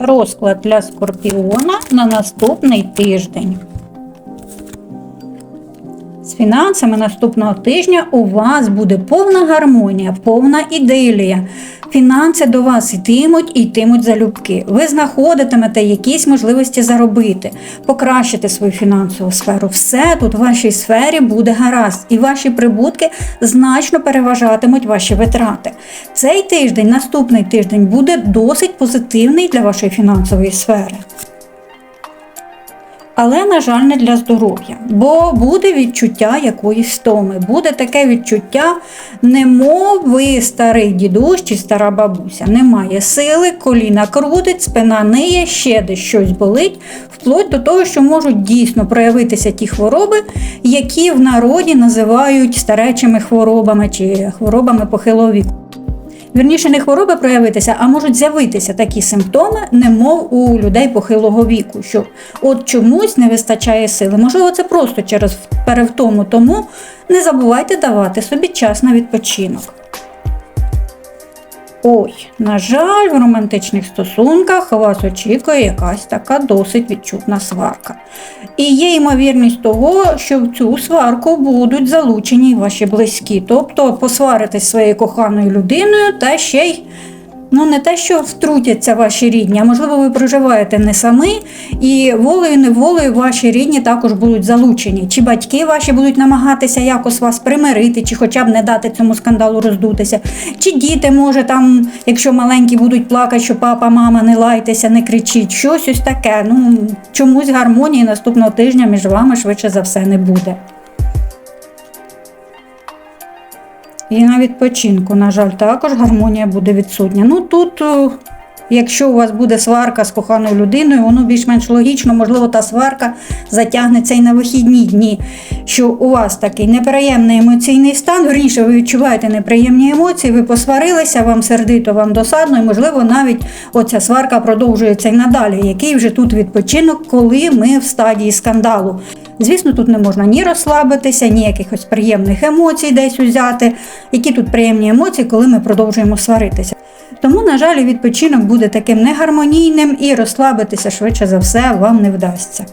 Розклад для скорпіона на наступний тиждень. Фінансами наступного тижня у вас буде повна гармонія, повна ідилія. Фінанси до вас йтимуть і йтимуть залюбки. Ви знаходитимете якісь можливості заробити, покращити свою фінансову сферу. Все тут в вашій сфері буде гаразд, і ваші прибутки значно переважатимуть ваші витрати. Цей тиждень, наступний тиждень, буде досить позитивний для вашої фінансової сфери. Але, на жаль, не для здоров'я, бо буде відчуття якоїсь втоми. Буде таке відчуття, немов ви старий дідусь чи стара бабуся. Немає сили, коліна крутить, спина ниє, ще десь щось болить, вплоть до того, що можуть дійсно проявитися ті хвороби, які в народі називають старечими хворобами чи хворобами похилого віку. Вірніше, не хвороби проявитися, а можуть з'явитися такі симптоми, немов у людей похилого віку, що от чомусь не вистачає сили. Можливо, це просто через перевтому, тому не забувайте давати собі час на відпочинок. Ой, на жаль, в романтичних стосунках вас очікує якась така досить відчутна сварка. І є ймовірність того, що в цю сварку будуть залучені ваші близькі. Тобто посваритись своєю коханою людиною та ще й. Ну, не те, що втрутяться ваші рідні, а можливо, ви проживаєте не самі, і волею неволею ваші рідні також будуть залучені. Чи батьки ваші будуть намагатися якось вас примирити, чи хоча б не дати цьому скандалу роздутися, чи діти, може, там, якщо маленькі будуть плакати, що папа, мама, не лайтеся, не кричіть, щось ось таке. Ну, чомусь гармонії наступного тижня між вами швидше за все не буде. І на відпочинку, на жаль, також гармонія буде відсутня. Ну тут, якщо у вас буде сварка з коханою людиною, воно більш-менш логічно, можливо, та сварка затягнеться і на вихідні дні, що у вас такий неприємний емоційний стан, верніше, ви відчуваєте неприємні емоції, ви посварилися, вам сердито, вам досадно, і, можливо, навіть оця сварка продовжується і надалі. Який вже тут відпочинок, коли ми в стадії скандалу. Звісно, тут не можна ні розслабитися, ні якихось приємних емоцій десь узяти. Які тут приємні емоції, коли ми продовжуємо сваритися. Тому, на жаль, відпочинок буде таким негармонійним і розслабитися швидше за все вам не вдасться.